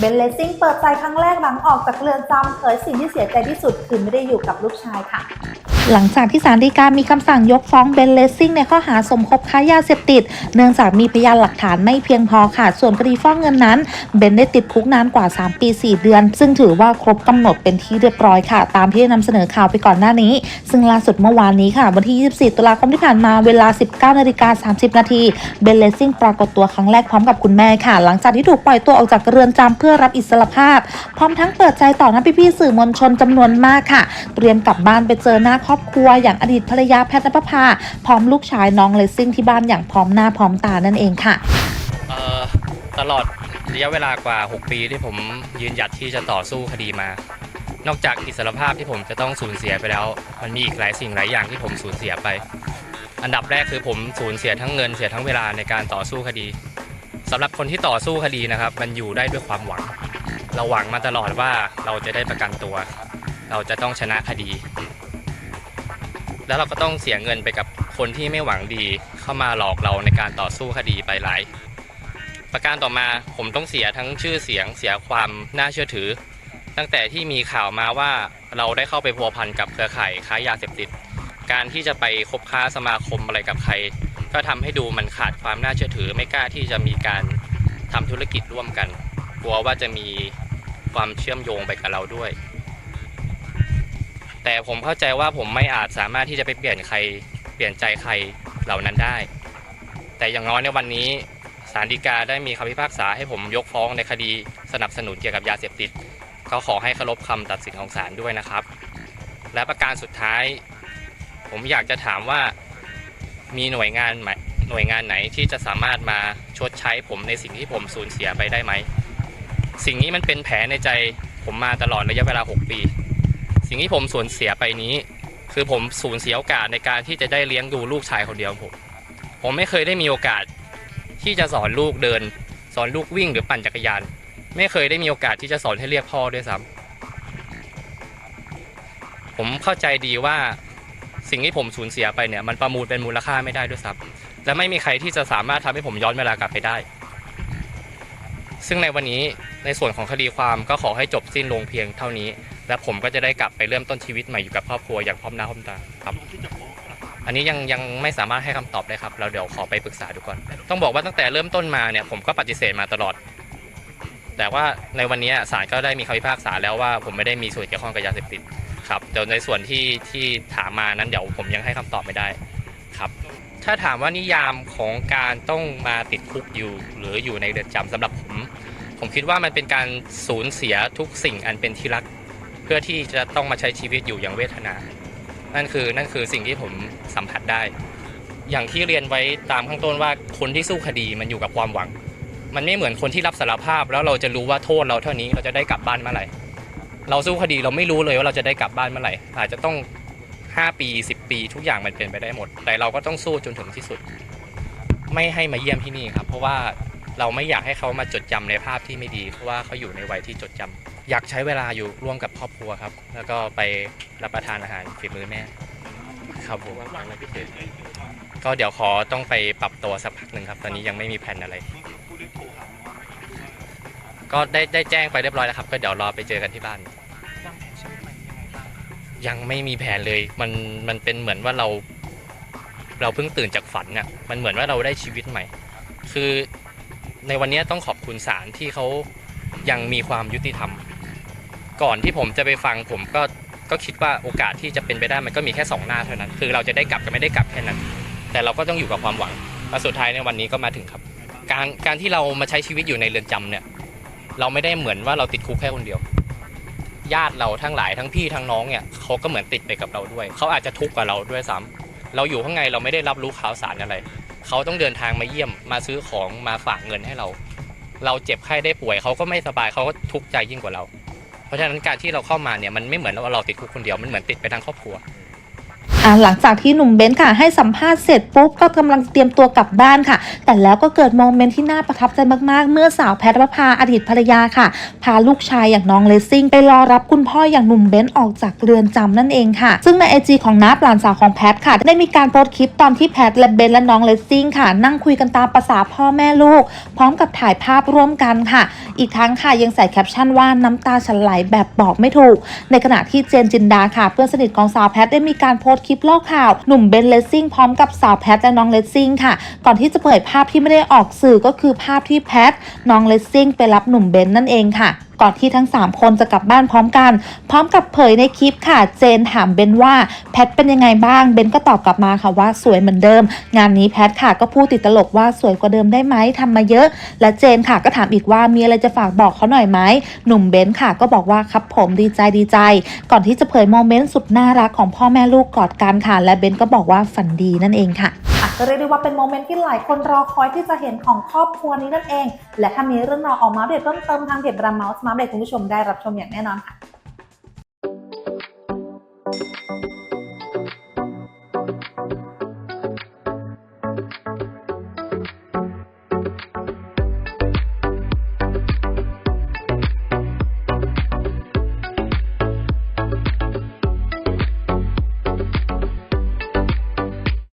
เบนเลสซิ่งเปิดใจครั้งแรกหลังออกจากเรือนจำเผยสิ่งที่เสียใจที่สุดคือไม่ได้อยู่กับลูกชายค่ะ หลังจากที่ศาลฎีกามีคำสั่งยกฟ้องเบนเลสซิ่งในข้อหาสมคบค้ายาเสพติด เนื่องจากมีพยานหลักฐานไม่เพียงพอค่ะ ส่วนคดีฟ้องเงินนั้น เบนได้ติดคุกนานกว่า 3 ปี 4 เดือน ซึ่งถือว่าครบกำหนดเป็นที่เรียบร้อยค่ะ ตามที่ได้นำเสนอข่าวไปก่อนหน้านี้ ซึ่งล่าสุดเมื่อวานนี้ค่ะ วันที่ 24 ตุลาคมที่ผ่านมาเวลา 19นาฬิกา30 นาทีเบนเลสซิ่งปรากฏตัวครั้งแรกพร้อมกับคุณแม่ค่ะ หลังจากที่ถูกปล่อยตัวออกจากเรือนจำเพื่อรับอิสรภาพ พร้อมทั้งเปิดใจต่อหน้าพี่ๆสื่อมวลชนจำนวนมากค่ะ เตรียมกลับบ้านไปเจอหน้าครอบครัวอย่างอดีตภรรยาแพทย์นภพาพร้อมลูกชายน้องเลสซิ่งที่บ้านอย่างพร้อมหน้าพร้อมตานั่นเองค่ะ เอ่อตลอดระยะเวลากว่า 6 ปีที่ผมยืนหยัดที่จะต่อสู้คดีมา นอกจากอิสรภาพที่ผมจะต้องสูญเสียไปแล้ว มันมีอีกหลายสิ่งหลายอย่างที่ผมสูญเสียไป อันดับแรกคือผมสูญเสียทั้งเงินเสียทั้งเวลาในการต่อสู้คดีสำหรับคนที่ต่อสู้คดีนะครับ มันอยู่ได้ด้วยความหวัง เราหวังมาตลอดว่าเราจะได้ประกันตัว เราจะต้องชนะคดี แล้วเราก็ต้องเสียเงินไปกับคนที่ไม่หวังดีเข้ามาหลอกเราในการต่อสู้คดีไปหลายประการต่อมาผมต้องเสียทั้งชื่อเสียงเสียความน่าเชื่อถือ ตั้งแต่ที่มีข่าวมาว่าเราได้เข้าไปพัวพันกับเครือข่ายค้ายาเสพติด การที่จะไปคบค้าสมาคมอะไรกับใคร ก็ทำให้ดูมันขาดความน่าเชื่อถือ ไม่กล้าที่จะมีการทำธุรกิจร่วมกัน กลัวว่าจะมีความเชื่อมโยงไปกับเราด้วย แต่ผมเข้าใจว่าผมไม่อาจสามารถที่จะไปเปลี่ยนใคร เปลี่ยนใจใครเหล่านั้นได้ แต่อย่างน้อยในวันนี้ศาลฎีกาได้มีคำพิพากษาให้ผมยกฟ้องในคดีสนับสนุนเกี่ยวกับยาเสพติดก็ขอให้เคารพคำตัดสินของศาลด้วยนะครับ และประการสุดท้าย ผมอยากจะถามว่ามีหน่วยงานไหนหน่วยงานไหนที่จะสามารถมาชดใช้ผมในสิ่งที่ผมสูญเสียไปได้ไหม สิ่งนี้มันเป็นแผลในใจผมมาตลอดระยะเวลา 6 ปี สิ่งที่ผมสูญเสียไปนี้ คือผมสูญเสียโอกาสในการที่จะได้เลี้ยงดูลูกชายคนเดียวผม ผมไม่เคยได้มีโอกาสที่จะสอนลูกเดิน สอนลูกวิ่งหรือปั่นจักรยาน ไม่เคยได้มีโอกาสที่จะสอนให้เรียกพ่อด้วยซ้ำผมเข้าใจดีว่าสิ่งที่ผมสูญเสียไปเนี่ยมันประมูลเป็นมูลค่าไม่ได้ด้วยซ้ำและไม่มีใครที่จะสามารถทำให้ผมย้อนเวลากลับไปได้ ซึ่งในวันนี้ในส่วนของคดีความก็ขอให้จบสิ้นลงเพียงเท่านี้ และผมก็จะได้กลับไปเริ่มต้นชีวิตใหม่อยู่กับครอบครัวอย่างพร้อมหน้าพร้อมตาครับ อันนี้ยังยังไม่สามารถให้คำตอบได้ครับ เราเดี๋ยวขอไปปรึกษาดูก่อน ต้องบอกว่าตั้งแต่เริ่มต้นมาเนี่ยผมก็ปฏิเสธมาตลอด แต่ว่าในวันนี้ศาลก็ได้มีคำพิพากษาแล้วว่าผมไม่ได้มีส่วนเกี่ยวข้องกับยาเสพติดครับเดี๋ยวในส่วนที่ที่ถามมานั้นเดี๋ยวผมยังให้คำตอบไม่ได้ครับถ้าถามว่านิยามของการต้องมาติดคุกอยู่ หรืออยู่ในเรือนจำสำหรับผม ผมคิดว่ามันเป็นการสูญเสียทุกสิ่งอันเป็นที่รัก พื่อที่จะต้องมาใช้ชีวิตอยู่อย่างเวทนา นั่นคือนั่นคือสิ่งที่ผมสัมผัสได้ อย่างที่เรียนไว้ตามข้างต้นว่าคนที่สู้คดีมันอยู่กับความหวัง มันไม่เหมือนคนที่รับสารภาพ แล้วเราจะรู้ว่าโทษเราเท่านี้เราจะได้กลับบ้านเมื่อไหร่เราสู้คดีเราไม่รู้เลยว่าเราจะได้กลับบ้านเมื่อไหร่อาจจะต้อง 5 ปี 10 ปี ทุกอย่างมันเป็นไปได้หมด แต่เราก็ต้องสู้จนถึงที่สุด ไม่ให้มาเยี่ยมที่นี่ครับ เพราะว่า เราไม่อยากให้เขามาจดจำในภาพที่ไม่ดี เพราะว่าเขาอยู่ในวัยที่จดจำอยากใช้เวลาอยู่ร่วมกับครอบครัวครับ แล้วก็ไปรับประทานอาหารฝีมือแม่ครับผมก็เดี๋ยวขอต้องไปปรับตัวสักพักหนึ่งครับ ตอนนี้ยังไม่มีแผนอะไร ก็ได้ได้แจ้งไปเรียบร้อยแล้วครับ ก็เดี๋ยวรอไปเจอกันที่บ้าน ยังไม่มีแผนเลย มันมันเป็นเหมือนว่าเรา เราเพิ่งตื่นจากฝันน่ะ มันเหมือนว่าเราได้ชีวิตใหม่ คือ ในวันนี้ต้องขอบคุณศาลที่เขายังมีความยุติธรรม ก่อนที่ผมจะไปฟังผมก็ก็คิดว่าโอกาสที่จะเป็นไปได้มันก็มีแค่สองหน้าเท่านั้น คือเราจะได้กลับกับไม่ได้กลับแค่นั้น แต่เราก็ต้องอยู่กับความหวังและสุดท้ายในวันนี้ก็มาถึงครับ การการที่เรามาใช้ชีวิตอยู่ในเรือนจำเนี่ย เราไม่ได้เหมือนว่าเราติดคุกแค่คนเดียว ญาติเราทั้งหลายทั้งพี่ทั้งน้องเนี่ยเขาก็เหมือนติดไปกับเราด้วย เขาอาจจะทุกข์กับเราด้วยซ้ำ เราอยู่ข้างในเราไม่ได้รับรู้ข่าวสารอะไร เขาต้องเดินทางมาเยี่ยมมาซื้อของมาฝากเงินให้เรา เราเจ็บไข้ได้ป่วยเขาก็ไม่สบายเขาก็ทุกข์ใจยิ่งกว่าเรา เพราะฉะนั้นการที่เราเข้ามาเนี่ยมันไม่เหมือนว่าเราติดคุกคนเดียวมันเหมือนติดไปทางครอบครัว อ่าหลังจากที่หนุ่มเบนซ์ค่ะ ให้สัมภาษณ์เสร็จปุ๊บก็กำลังเตรียมตัวกลับบ้านค่ะ แต่แล้วก็เกิดโมเมนต์ที่น่าประทับใจมากๆ เมื่อสาวแพทย์นภาอดีตภรรยาค่ะ พาลูกชายอย่างน้องเลซิ่งไปรอรับคุณพ่ออย่างหนุ่มเบนซ์ออกจากเรือนจำนั่นเองค่ะ ซึ่งในไอจีของนับหลานสาวของแพทค่ะ ได้มีการโพสต์คลิปตอนที่แพทและเบนซ์และน้องเลซิ่งค่ะ นั่งคุยกันตามภาษาพ่อแม่ลูก พร้อมกับถ่ายภาพร่วมกันค่ะ อีกทั้งค่ะยังใส่แคปชั่นว่าน้ำตาฉันไหลแบบบอกไม่ถูก ในขณะที่เจนจินดาค่ะ เพื่อนสนิทของสาวแพทได้มีการโพสต์ลิปเล่าข่าวหนุ่มเบนเลสซิ่งพร้อมกับสาวแพทและน้องเลสซิ่งค่ะ ก่อนที่จะเผยภาพที่ไม่ได้ออกสื่อก็คือภาพที่แพทน้องเลสซิ่งไปรับหนุ่มเบนนั่นเองค่ะ ก่อนที่ทั้ง 3 คนจะกลับบ้านพร้อมกัน พร้อมกับเผยในคลิปค่ะ เจนถามเบนว่าแพทเป็นยังไงบ้าง เบนก็ตอบกลับมาค่ะว่าสวยเหมือนเดิม งานนี้แพทค่ะก็พูดติดตลกว่าสวยกว่าเดิมได้ไหมทำมาเยอะ และเจนค่ะก็ถามอีกว่ามีอะไรจะฝากบอกเขาหน่อยไหมหนุ่มเบนค่ะ ก็บอกว่าครับผมดีใจดีใจ ก่อนที่จะเผยโมเมนต์สุดน่ารักของพ่อแม่ลูกกอดกันค่ะและเบนก็บอกว่าฝันดีนั่นเองค่ะ อะก็เรียกได้ว่าเป็นโมเมนต์ที่หลายคนรอคอยที่จะเห็นของครอบครัวนี้นั่นเอง และถ้ามีเรื่องราวออกมาอัปเดตเพิ่มเติมทางเพจรามาส์มาอัปเดตคุณผู้ชมได้รับชมอย่างแน่นอนค่ะ